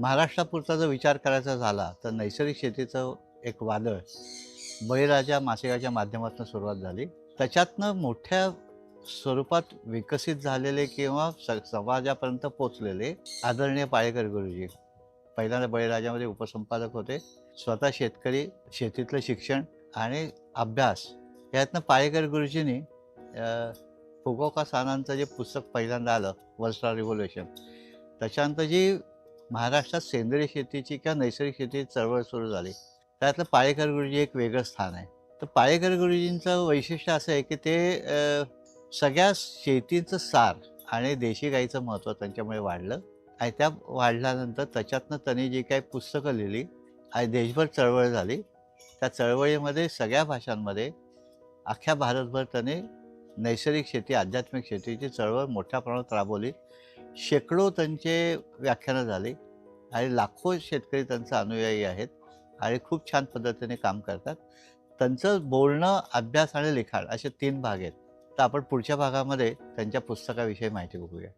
महाराष्ट्रापुरता जर विचार करायचा झाला तर नैसर्गिक शेतीचं एक वादळ बळीराजा मासिकाच्या माध्यमातून सुरुवात झाली. त्याच्यातनं मोठ्या स्वरूपात विकसित झालेले किंवा स समाजापर्यंत पोचलेले आदरणीय पाळेकर गुरुजी. पहिल्यांदा बळीराजामध्ये उपसंपादक होते. स्वतः शेतकरी शेतीतलं शिक्षण आणि अभ्यास. यातनं पाळेकर गुरुजींनी फुगोका सानांचं जे पुस्तक पहिल्यांदा आलं वर्षा रिव्होल्युशन. त्याच्यानंतर जी महाराष्ट्रात सेंद्रिय शेतीची किंवा नैसर्गिक शेतीची चळवळ सुरू झाली. त्यातलं पाळेकर गुरुजी एक वेगळं स्थान आहे. तर पाळेकर गुरुजींचं वैशिष्ट्य असं आहे की ते सगळ्या शेतीचं सार आणि देशी गाईचं महत्त्व त्यांच्यामुळे वाढलं. आणि त्या वाढल्यानंतर त्याच्यातनं त्यांनी जी काही पुस्तकं लिहिली आणि देशभर चळवळ झाली. त्या चळवळीमध्ये सगळ्या भाषांमध्ये अख्ख्या भारतभर त्याने नैसर्गिक शेती आध्यात्मिक शेतीची चळवळ मोठ्या प्रमाणात राबवली. शेकडो त्यांचे व्याख्यानं झाली. आणि लाखो शेतकरी त्यांचा अनुयायी आहेत आणि खूप छान पद्धतीने काम करतात. त्यांचं बोलणं अभ्यास आणि लिखाण असे तीन भाग आहेत. तर आपण पुढच्या भागामध्ये त्यांच्या पुस्तकाविषयी माहिती बघूया.